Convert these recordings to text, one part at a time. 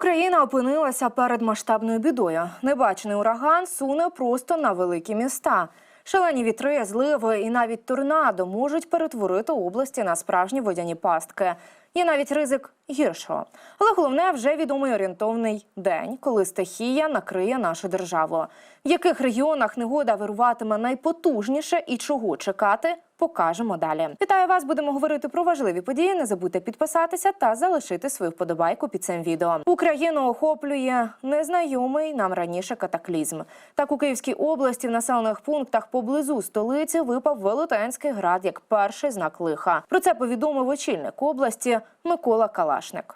Україна опинилася перед масштабною бідою. Небачений ураган суне просто на великі міста. Шалені вітри, зливи і навіть торнадо можуть перетворити області на справжні водяні пастки. Є навіть ризик гіршого. Але головне вже відомий орієнтовний день, коли стихія накриє нашу державу. В яких регіонах негода вируватиме найпотужніше і чого чекати, покажемо далі. Вітаю вас! Будемо говорити про важливі події. Не забудьте підписатися та залишити свою вподобайку під цим відео. Україну охоплює незнайомий нам раніше катаклізм. Так у Київській області в населених пунктах поблизу столиці випав велетенський град як перший знак лиха. Про це повідомив очільник області Микола Калашник.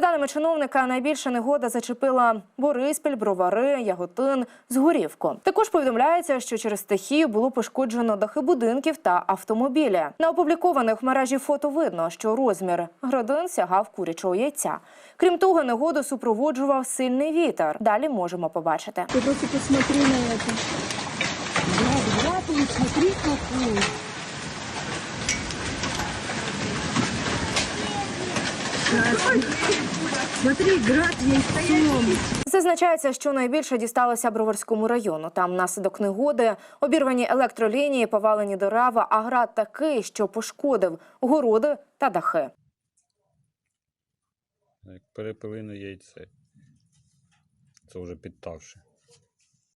Даними чиновника, найбільша негода зачепила Бориспіль, Бровари, Яготин, Згорівку. Також повідомляється, що через стихію було пошкоджено дахи будинків та автомобілі. На опублікованих в мережі фото видно, що розмір градин сягав курячого яйця. Крім того, негоду супроводжував сильний вітер. Далі можемо побачити. Ты просто посмотри на. Град, град, он, смотри какой. Град. Смотри, град яйцом. Зазначається, що найбільше дісталося Броварському району. Там наслідок негоди, обірвані електролінії, повалені дерева, а град такий, що пошкодив городи та дахи. Як перепилине яйце. Це вже підтавши.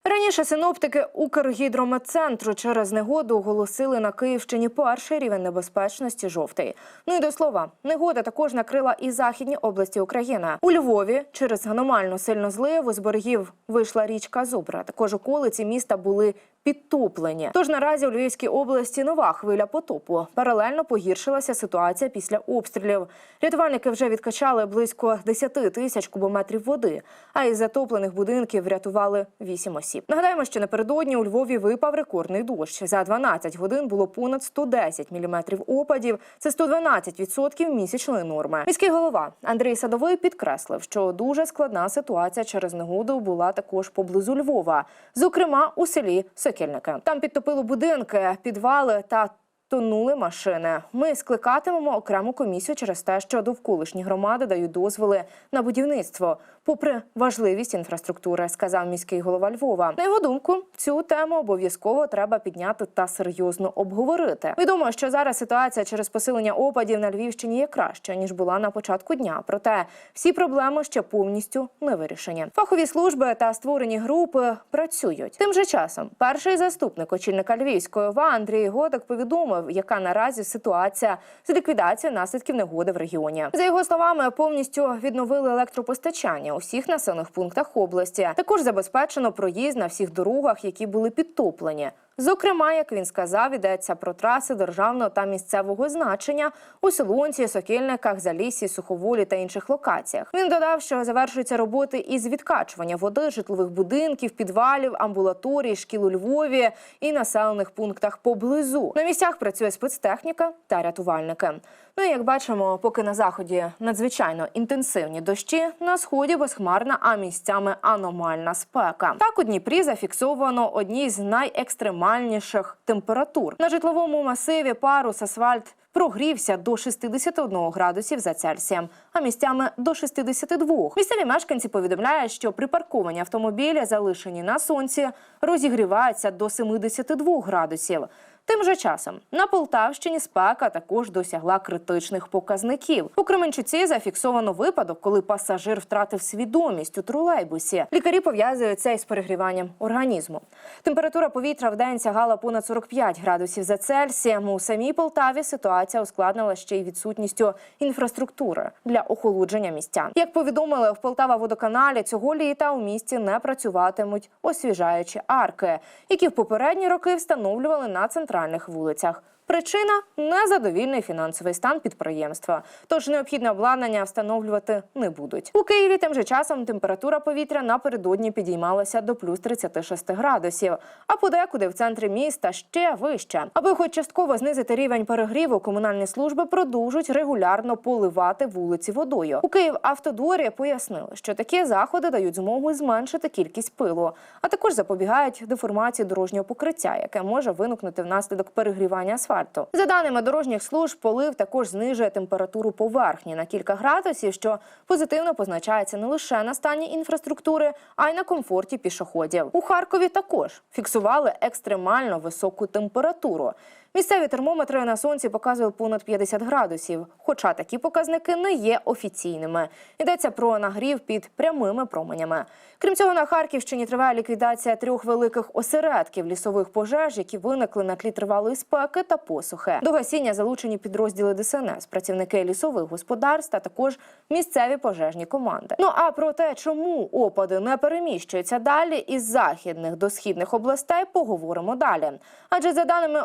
Раніше синоптики Укргідрометцентру через негоду оголосили на Київщині перший рівень небезпечності жовтий. Ну і до слова, негода також накрила і західні області України. У Львові через аномальну сильну зливу з берегів вийшла річка Зубра. Також околиці міста були підтоплені. Тож наразі у Львівській області нова хвиля потопу. Паралельно погіршилася ситуація після обстрілів. Рятувальники вже відкачали близько 10 тисяч кубометрів води, а із затоплених будинків врятували 8 осіб. Нагадаємо, що напередодні у Львові випав рекордний дощ. За 12 годин було понад 110 міліметрів опадів. Це 112% місячної норми. Міський голова Андрій Садовий підкреслив, що дуже складна ситуація через негоду була також поблизу Львова, зокрема у селі Сокільники. Там підтопило будинки, підвали та. Тонули машини. Ми скликатимемо окрему комісію через те, що довколишні громади дають дозволи на будівництво, попри важливість інфраструктури, сказав міський голова Львова. На його думку, цю тему обов'язково треба підняти та серйозно обговорити. Відомо, що зараз ситуація через посилення опадів на Львівщині є краща ніж була на початку дня. Проте всі проблеми ще повністю не вирішені. Фахові служби та створені групи працюють. Тим же часом перший заступник очільника Львівської ОВА Андрій Годок повідомив, яка наразі ситуація з ліквідацією наслідків негоди в регіоні. За його словами, повністю відновили електропостачання у всіх населених пунктах області. Також забезпечено проїзд на всіх дорогах, які були підтоплені. Зокрема, як він сказав, йдеться про траси державного та місцевого значення у Солунці, Сокільниках, Залісі, Суховолі та інших локаціях. Він додав, що завершуються роботи із відкачування води, житлових будинків, підвалів, амбулаторій, шкіл у Львові і населених пунктах поблизу. На місцях працює спецтехніка та рятувальники. Ну і як бачимо, поки на заході надзвичайно інтенсивні дощі, на сході безхмарна, а місцями аномальна спека. Так у Дніпрі зафіксовано одні з найекстремальніших температур. На житловому масиві парус асфальт прогрівся до 61 градусів за Цельсієм, а місцями до 62. Місцеві мешканці повідомляють, що припарковані автомобілі, залишені на сонці, розігріваються до 72 градусів. Тим же часом на Полтавщині спека також досягла критичних показників. У Кременчуці зафіксовано випадок, коли пасажир втратив свідомість у тролейбусі. Лікарі пов'язують це із перегріванням організму. Температура повітря в день сягала понад 45 градусів за Цельсієм. У самій Полтаві ситуація ускладнила ще й відсутністю інфраструктури для охолодження містян. Як повідомили в Полтава водоканалі, цього літа у місті не працюватимуть освіжаючі арки, які в попередні роки встановлювали на центральних вулицях Причина незадовільний фінансовий стан підприємства. Тож необхідне обладнання встановлювати не будуть. У Києві тим же часом температура повітря напередодні підіймалася до плюс 36 градусів, а подекуди в центрі міста ще вище. Аби хоч частково знизити рівень перегріву, комунальні служби продовжують регулярно поливати вулиці водою. У Київавтодорі пояснили, що такі заходи дають змогу зменшити кількість пилу, а також запобігають деформації дорожнього покриття, яке може виникнути внаслідок перегрівання асфальту. За даними дорожніх служб, полив також знижує температуру поверхні на кілька градусів, що позитивно позначається не лише на стані інфраструктури, а й на комфорті пішоходів. У Харкові також фіксували екстремально високу температуру. Місцеві термометри на сонці показували понад 50 градусів, хоча такі показники не є офіційними. Йдеться про нагрів під прямими променями. Крім цього, на Харківщині триває ліквідація трьох великих осередків лісових пожеж, які виникли на тлі тривалої спеки та посухи. До гасіння залучені підрозділи ДСНС, працівники лісових господарств та також місцеві пожежні команди. Ну а про те, чому опади не переміщуються далі із західних до східних областей, поговоримо далі. Адже за даними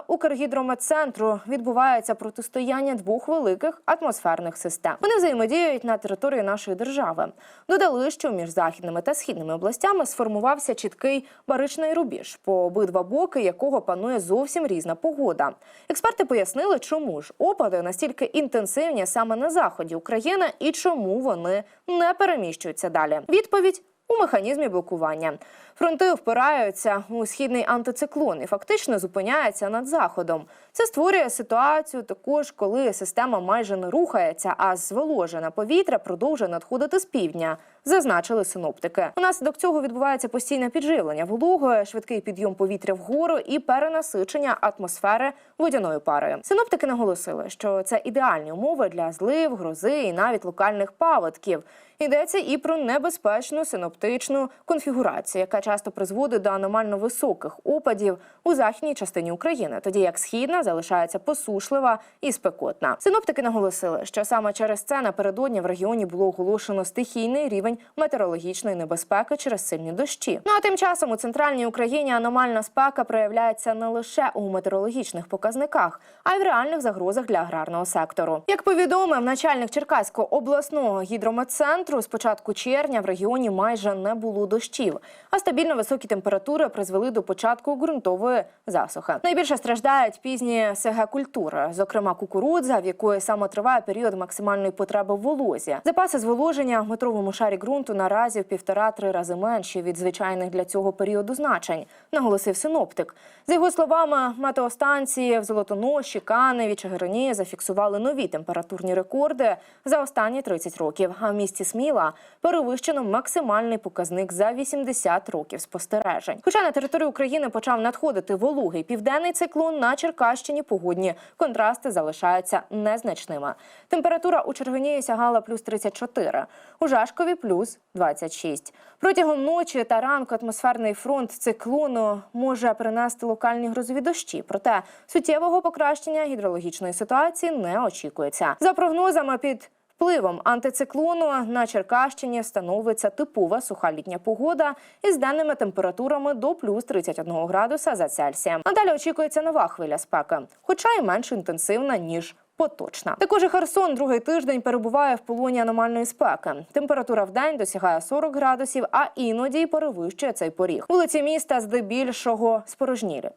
Укргідрометцентру відбувається протистояння двох великих атмосферних систем. Вони взаємодіють на території нашої держави. Додали, що між західними та східними областями сформувався чіткий баричний рубіж, по обидва боки якого панує зовсім різна погода. Експерти пояснили, чому ж опади настільки інтенсивні саме на заході України і чому вони не переміщуються далі. Відповідь. У механізмі блокування фронти впираються у східний антициклон і фактично зупиняються над заходом. Це створює ситуацію також, коли система майже не рухається, а зволожене повітря продовжує надходити з півдня. Зазначили синоптики. Унаслідок цього відбувається постійне підживлення вологою, швидкий підйом повітря вгору і перенасичення атмосфери водяною парою. Синоптики наголосили, що це ідеальні умови для злив, грози і навіть локальних паводків. Йдеться і про небезпечну синоптичну конфігурацію, яка часто призводить до аномально високих опадів у західній частині України, тоді як східна залишається посушлива і спекотна. Синоптики наголосили, що саме через це напередодні в регіоні було оголошено стихійний рівень метеорологічної небезпеки через сильні дощі. Ну а тим часом у центральній Україні аномальна спека проявляється не лише у метеорологічних показниках, а й в реальних загрозах для аграрного сектору. Як повідомив начальник Черкаського обласного гідрометцентру, з початку червня в регіоні майже не було дощів, а стабільно високі температури призвели до початку ґрунтової засухи. Найбільше страждають пізні СГ культури, зокрема кукурудза, в якої саме триває період максимальної потреби в волозі. Запаси зволоження в метровому шарі ґрунту наразі в півтора-три рази менші від звичайних для цього періоду значень, наголосив синоптик. За його словами, метеостанції в Золотоноші, Каневі, Чигирині зафіксували нові температурні рекорди за останні 30 років. А в місті Сміла перевищено максимальний показник за 80 років спостережень. Хоча на територію України почав надходити вологий південний циклон, на Черкащині погодні контрасти залишаються незначними. Температура у Чергині сягала плюс 34, у Жашкові плюс 26. Протягом ночі та ранку атмосферний фронт циклону може принести локальні грозові дощі. Проте суттєвого покращення гідрологічної ситуації не очікується. За прогнозами під Впливом антициклону на Черкащині становиться типова суха літня погода із денними температурами до плюс 31 градуса за Цельсієм. А далі очікується нова хвиля спеки, хоча й менш інтенсивна ніж. Поточна також і Херсон другий тиждень перебуває в полоні аномальної спеки. Температура в день досягає 40 градусів, а іноді й перевищує цей поріг. Вулиці міста здебільшого спорожнілі.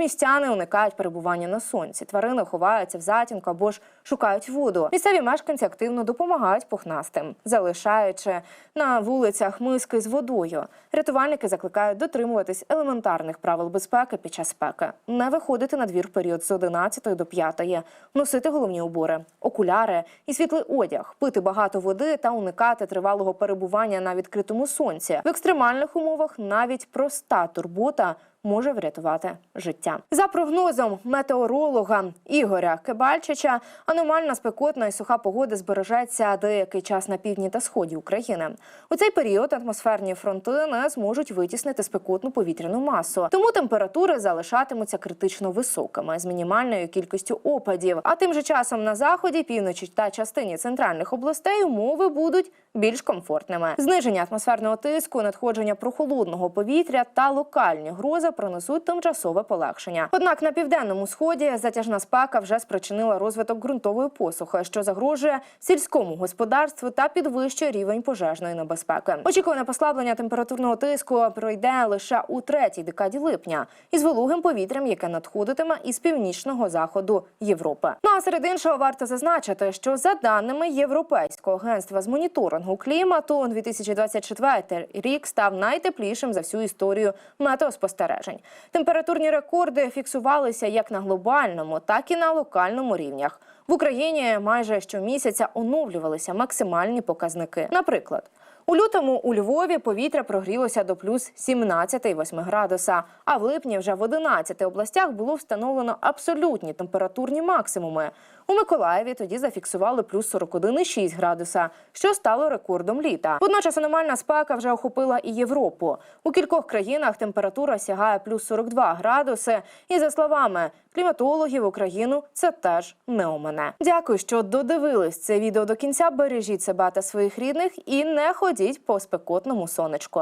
Містяни уникають перебування на сонці. Тварини ховаються в затінку або ж шукають воду. Місцеві мешканці активно допомагають пухнастим, залишаючи на вулицях миски з водою. Рятувальники закликають дотримуватись елементарних правил безпеки під час спеки, не виходити на двір в період з 11 до 5, носити головні убори, окуляри і світлий одяг, пити багато води та уникати тривалого перебування на відкритому сонці. В екстремальних умовах навіть проста турбота може врятувати життя. За прогнозом метеоролога Ігоря Кибальчича, аномальна спекотна і суха погода збережеться деякий час на півдні та сході України. У цей період атмосферні фронти не зможуть витіснити спекотну повітряну масу, тому температури залишатимуться критично високими з мінімальною кількістю опадів. А тим же часом на заході, півночі та частині центральних областей умови будуть більш комфортними. Зниження атмосферного тиску, надходження прохолодного повітря та локальні грози принесуть тимчасове полегшення. Однак на південному сході затяжна спека вже спричинила розвиток ґрунтової посухи, що загрожує сільському господарству та підвищує рівень пожежної небезпеки. Очікуване послаблення температурного тиску пройде лише у третій декаді липня із вологим повітрям, яке надходитиме із північного заходу Європи. Ну а серед іншого варто зазначити, що за даними Європейського агентства з моніторингу клімату, 2024 рік став найтеплішим за всю історію метеоспостережень. Температурні рекорди фіксувалися як на глобальному, так і на локальному рівнях. В Україні майже щомісяця оновлювалися максимальні показники. Наприклад, у лютому у Львові повітря прогрілося до плюс 17,8 градуса, а в липні вже в 11 областях було встановлено абсолютні температурні максимуми. У Миколаєві тоді зафіксували плюс 41,6 градуса, що стало рекордом літа. Водночас аномальна спека вже охопила і Європу. У кількох країнах температура сягає плюс 42 градуси. І за словами кліматологів Україну це теж не у мене. Дякую, що додивились це відео до кінця. Бережіть себе та своїх рідних і не ходіть по спекотному сонечку.